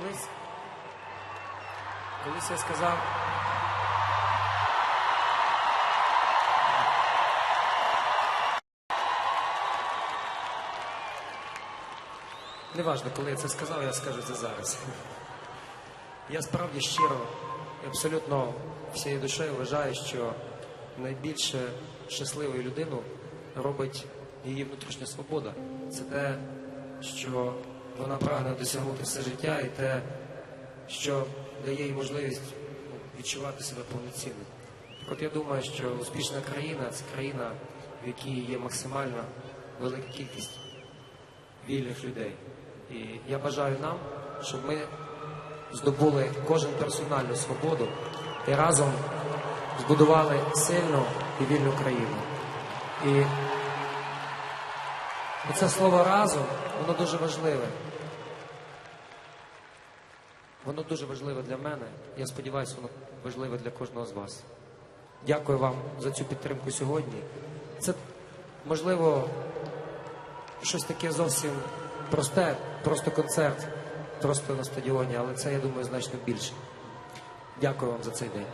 колись, колись я сказав. Неважно, коли я це сказав, я скажу це зараз. Я справді щиро і абсолютно всією душею вважаю, що найбільше щасливою людину робить її внутрішня свобода. Це те, що вона прагне досягнути все життя, і те, що дає їй можливість ну, відчувати себе повноцінним. Так от я думаю, що успішна країна це країна, в якій є максимальна велика кількість вільних людей. І я бажаю нам, щоб ми здобули кожен персональну свободу і разом збудували сильну і вільну країну. І це слово разом, воно дуже важливе. Воно дуже важливе для мене. Я сподіваюся, воно важливе для кожного з вас. Дякую вам за цю підтримку сьогодні. Це можливо щось таке зовсім просте, просто концерт, просто на стадіоні, але це, я думаю, значно більше. Дякую вам за цей день.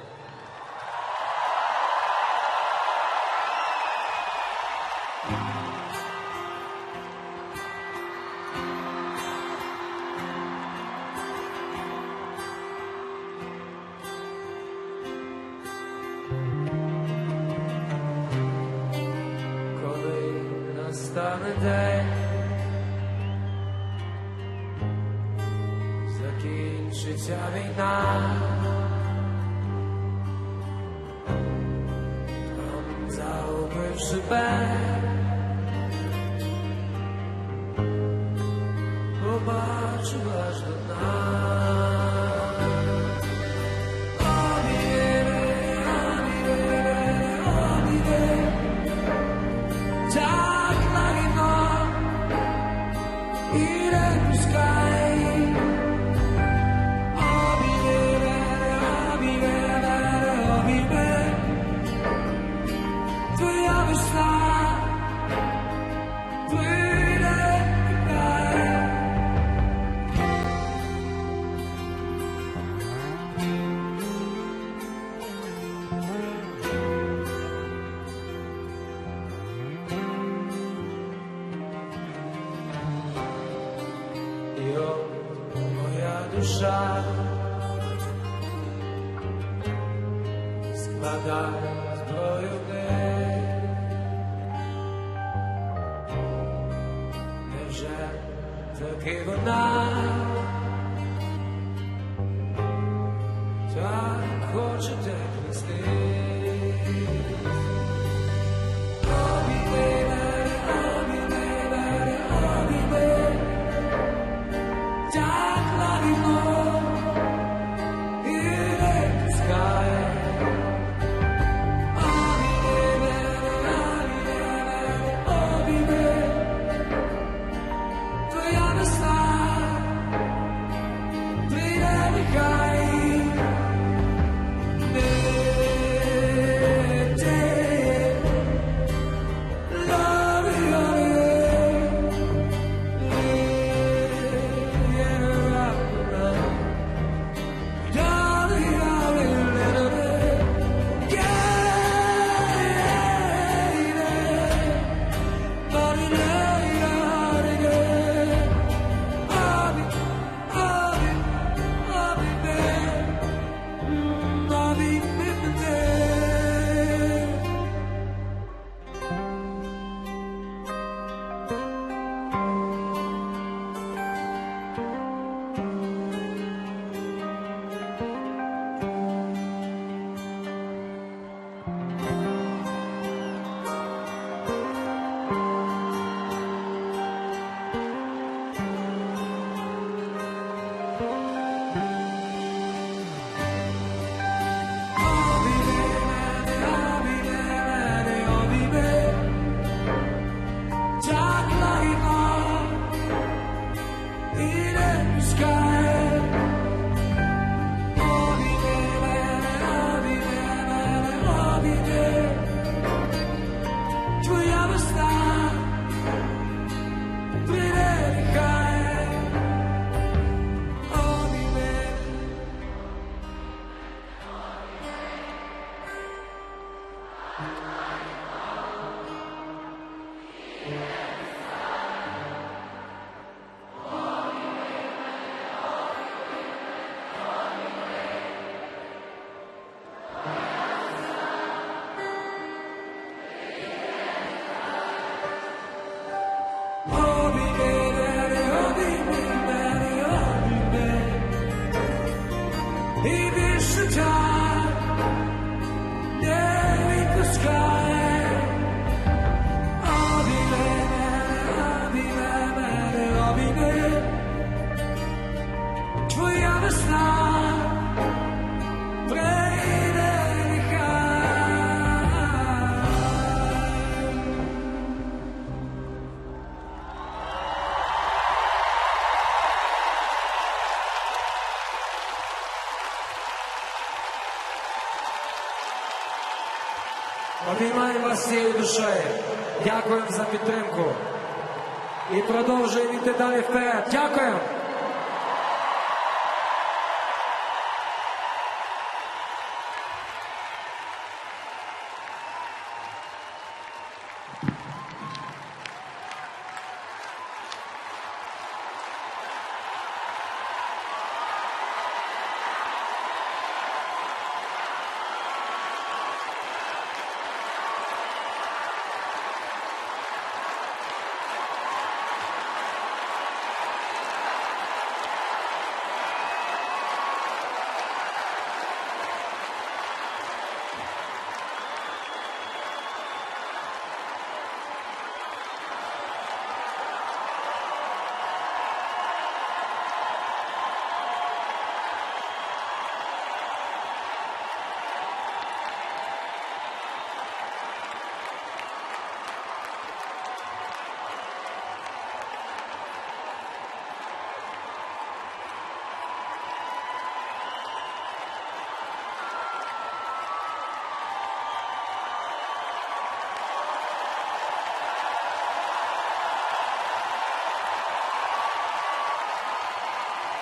настане день, закінчиться війна, там загубив себе, душа складає зброю в. Невже таки вона? Так хоче тебе God. І більше так не відпускає. Обійми мене, Обіймаю вас всією душею. Дякуємо за підтримку. І продовжуємо йти далі вперед. Дякуємо.